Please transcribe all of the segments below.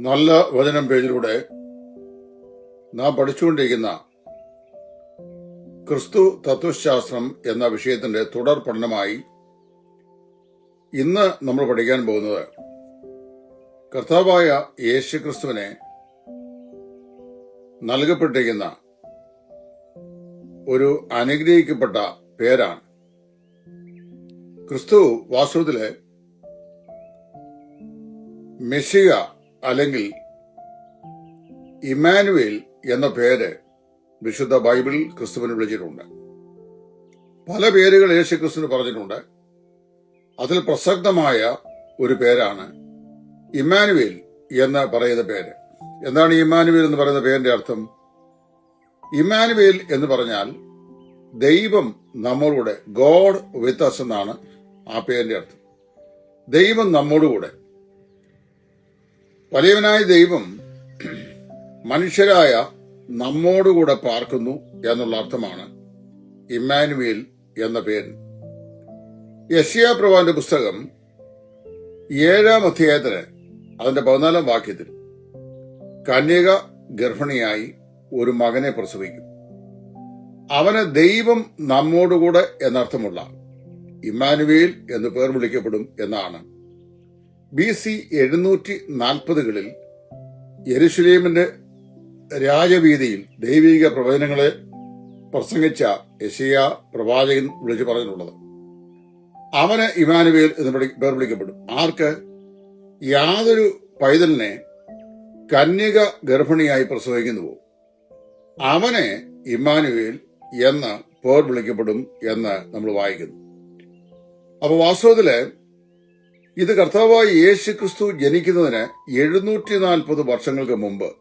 നല്ല വചനം പേജിലൂടെ നാം പഠിച്ചുകൊണ്ടിരിക്കുന്ന ക്രിസ്തു തത്വശാസ്ത്രം എന്ന വിഷയത്തിന്റെ തുടർ പഠനമായി ഇന്ന് നമ്മൾ പഠിക്കാൻ പോകുന്നത് കർത്താവായ യേശു ക്രിസ്തുവിനെ നൽകപ്പെട്ടിരിക്കുന്ന ഒരു അനുഗ്രഹിക്കപ്പെട്ട പേരാണ്. ക്രിസ്തു വാസ്തവത്തിൽ മെഷിക അല്ലെങ്കിൽ ഇമാനുവേൽ എന്ന പേര് വിശുദ്ധ ബൈബിളിൽ ക്രിസ്തുവിന് വിളിച്ചിട്ടുണ്ട്. പല പേരുകൾ യേശു ക്രിസ്തുവിന് പറഞ്ഞിട്ടുണ്ട്. അതിൽ പ്രസക്തമായ ഒരു പേരാണ് ഇമാനുവേൽ എന്ന് പറയുന്ന പേര്. എന്താണ് ഇമാനുവേൽ എന്ന് പറയുന്ന പേരിന്റെ അർത്ഥം? ഇമാനുവേൽ എന്ന് പറഞ്ഞാൽ ദൈവം നമ്മളുടെ ഗോഡ് വിത്ത് അസ് എന്നാണ് ആ പേരിന്റെ അർത്ഥം. ദൈവം നമ്മോടുകൂടെ വലിയവനായ ദൈവം മനുഷ്യരായ നമ്മോടുകൂടെ പാർക്കുന്നു എന്നുള്ള അർത്ഥമാണ് ഇമ്മാനുവേൽ എന്ന പേര്. യശിയ പ്രവാന്റെ പുസ്തകം ഏഴാം അധ്യായത്തിന് അതിന്റെ പതിനാലാം വാക്യത്തിൽ കന്യക ഗർഭിണിയായി ഒരു മകനെ പ്രസവിക്കും. അവന് ദൈവം നമ്മോടുകൂടെ എന്നർത്ഥമുള്ള ഇമ്മാനുവേൽ എന്ന് പേർ വിളിക്കപ്പെടും എന്നാണ് ബി സി എഴുന്നൂറ്റി നാൽപ്പതുകളിൽ യരുഷലേമിന്റെ രാജവീതിയിൽ ദൈവിക പ്രവചനങ്ങളെ പ്രസംഗിച്ച യശയ പ്രവാചകൻ വിളിച്ചു പറഞ്ഞിട്ടുള്ളത്. അവന് ഇമാനുവേൽ എന്ന് പേർ വിളിക്കപ്പെടും ആർക്ക്? യാതൊരു പൈതലിനെ കന്യക ഗർഭിണിയായി പ്രസവിക്കുന്നുവോ? അവനെ ഇമ്മാനുവേൽ എന്ന് പേർ വിളിക്കപ്പെടും എന്ന് നമ്മൾ വായിക്കുന്നു. അപ്പൊ വാസ്തവത്തിൽ ഇത് കർത്താവായ യേശു ക്രിസ്തു ജനിക്കുന്നതിന് എഴുന്നൂറ്റി നാൽപ്പത് വർഷങ്ങൾക്ക് മുമ്പ്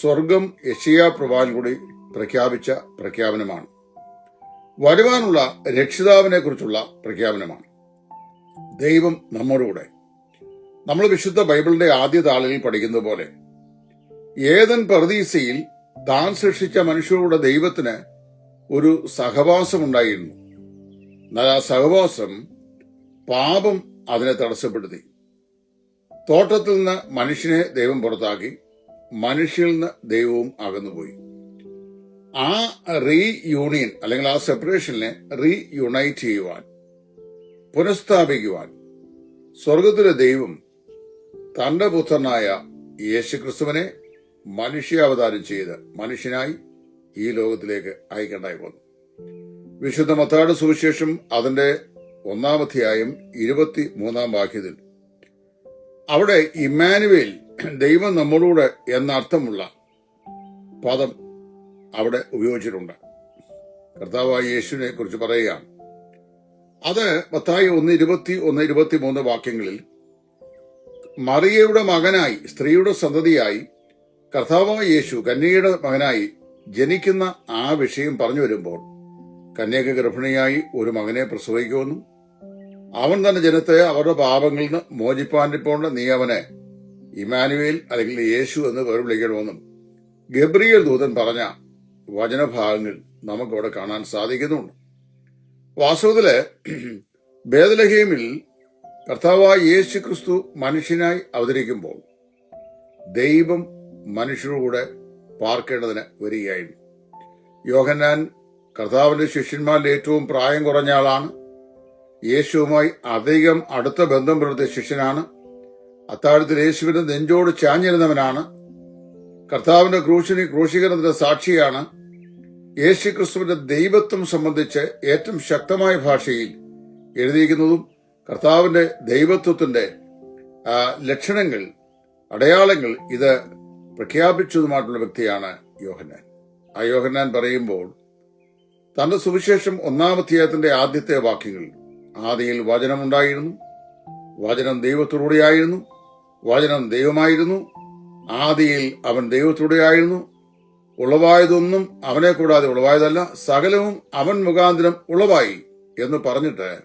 സ്വർഗം യഷിയാ പ്രഭാൻ കൂടി പ്രഖ്യാപിച്ച പ്രഖ്യാപനമാണ്. വരുവാനുള്ള രക്ഷിതാവിനെ കുറിച്ചുള്ള പ്രഖ്യാപനമാണ്. ദൈവം നമ്മോടുകൂടെ നമ്മൾ വിശുദ്ധ ബൈബിളിന്റെ ആദ്യ താളിൽ പഠിക്കുന്നത് പോലെ ഏതൻ പ്രതീസയിൽ താൻ സൃഷ്ടിച്ച മനുഷ്യരുടെ ദൈവത്തിന് ഒരു സഹവാസമുണ്ടായിരുന്നു എന്നാൽ ആ സഹവാസം പാപം അതിനെ തടസ്സപ്പെടുത്തി. തോട്ടത്തിൽ നിന്ന് മനുഷ്യനെ ദൈവം പുറത്താക്കി മനുഷ്യനിൽ നിന്ന് ദൈവവും അകന്നുപോയി. ആ റീ യൂണിയൻ അല്ലെങ്കിൽ ആ സെപ്പറേഷനെ റീ യുണൈറ്റ് ചെയ്യുവാൻ പുനഃസ്ഥാപിക്കുവാൻ സ്വർഗത്തിലെ ദൈവം തന്റെ പുത്രനായ യേശുക്രിസ്തുവിനെ മനുഷ്യാവതാരം ചെയ്ത് മനുഷ്യനായി ഈ ലോകത്തിലേക്ക് അയക്കേണ്ടായി വന്നു വിശുദ്ധ മത്താട് സുവിശേഷം അതിന്റെ ഒന്നാമധ്യായം ഇരുപത്തി മൂന്നാം വാക്യത്തിൽ. അവിടെ ഇമ്മാനുവേൽ ദൈവം നമ്മളോട് എന്നർത്ഥമുള്ള പദം അവിടെ ഉപയോഗിച്ചിട്ടുണ്ട്. കർത്താവായ യേശുവിനെ കുറിച്ച് പറയുകയാണ്. അത് പത്തായി ഒന്ന് ഇരുപത്തി ഒന്ന് ഇരുപത്തി മൂന്ന് വാക്യങ്ങളിൽ മറിയയുടെ മകനായി സ്ത്രീയുടെ സന്തതിയായി കർത്താവായ യേശു കന്യകയുടെ മകനായി ജനിക്കുന്ന ആ വിഷയം പറഞ്ഞു വരുമ്പോൾ കന്യക ഗർഭിണിയായി ഒരു മകനെ പ്രസവിക്കുമെന്നും അവൻ തന്നെ ജനത്തെ അവരുടെ പാപങ്ങളിൽ നിന്ന് മോചിപ്പാനിപ്പോൾ നീ അവനെ. ഇമാനുവേൽ അല്ലെങ്കിൽ യേശു എന്ന് പേർ വിളിക്കണമെന്നും ഗബ്രിയൽ ദൂതൻ പറഞ്ഞ വചനഭാഗങ്ങൾ നമുക്കവിടെ കാണാൻ സാധിക്കുന്നുണ്ട്. വാസ്തവത്തിൽ ഭേദലഹീമിൽ കർത്താവായ യേശു ക്രിസ്തു മനുഷ്യനായി അവതരിക്കുമ്പോൾ ദൈവം മനുഷ്യരുടെ പാർക്കേണ്ടതിന് വരികയായിരുന്നു. യോഹന്നാൻ കർത്താവിന്റെ ശിഷ്യന്മാരിൽ ഏറ്റവും പ്രായം കുറഞ്ഞ ആളാണ്. യേശുവുമായി അധികം അടുത്ത ബന്ധം പുലർത്തിയ ശിഷ്യനാണ്. അത്താഴത്തിൽ യേശുവിന്റെ നെഞ്ചോട് ചാഞ്ഞിരുന്നവനാണ്. കർത്താവിന്റെ ക്രൂശിനി ക്രൂശീകരണത്തിന്റെ സാക്ഷിയാണ്. യേശു ക്രിസ്തുവിന്റെ ദൈവത്വം സംബന്ധിച്ച് ഏറ്റവും ശക്തമായ ഭാഷയിൽ എഴുതിയിരിക്കുന്നതും കർത്താവിന്റെ ദൈവത്വത്തിന്റെ ലക്ഷണങ്ങൾ അടയാളങ്ങൾ ഇത് പ്രഖ്യാപിച്ചതുമായിട്ടുള്ള വ്യക്തിയാണ് യോഹന്നാൻ. ആ യോഹന്നാൻ പറയുമ്പോൾ തന്റെ സുവിശേഷം ഒന്നാമധ്യായത്തിന്റെ ആദ്യത്തെ വാക്യങ്ങൾ ആദിയിൽ വചനമുണ്ടായിരുന്നു. വചനം ദൈവത്തോടെയായിരുന്നു വചനം ദൈവമായിരുന്നു. ആദിയിൽ അവൻ ദൈവത്തോടെയായിരുന്നു ഉളവായതൊന്നും അവനെ കൂടാതെ ഉളവായതല്ല സകലവും അവൻ മുഖാന്തരം ഉളവായി എന്ന് പറഞ്ഞിട്ട്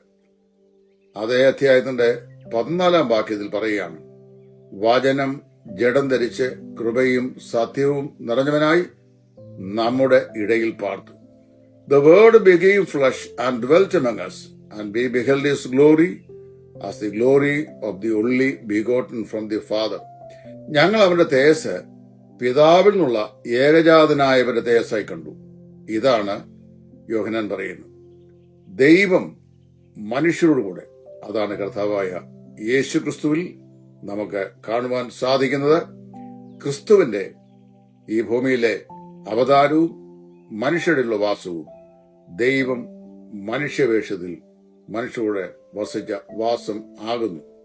അതേ അധ്യായത്തിന്റെ പതിനാലാം വാക്യത്തിൽ പറയുകയാണ്. വചനം ജഡം ധരിച്ച് കൃപയും സത്യവും നിറഞ്ഞവനായി നമ്മുടെ ഇടയിൽ പാർത്തു. The word became flesh and among us, and we beheld his glory as the glory of the only begotten from the Father. ഞങ്ങൾ അവന്റെ തേജസ് പിതാവിൽ നിന്നുള്ള ഏകജാതനായവന്റെ തേജസ്സായി കണ്ടു. ഇതാണ് യോഹനാൻ പറയുന്നത് ദൈവം മനുഷ്യരോട് കൂടെ അതാണ് കർത്താവായ യേശു ക്രിസ്തുവിൽ നമുക്ക് കാണുവാൻ സാധിക്കുന്നത്. ക്രിസ്തുവിന്റെ ഈ ഭൂമിയിലെ അവതാരവും മനുഷ്യരുടെ വാസവും ദൈവം മനുഷ്യവേഷത്തിൽ മനുഷ്യരുടെ വസിച്ച വാസം ആകുന്നു.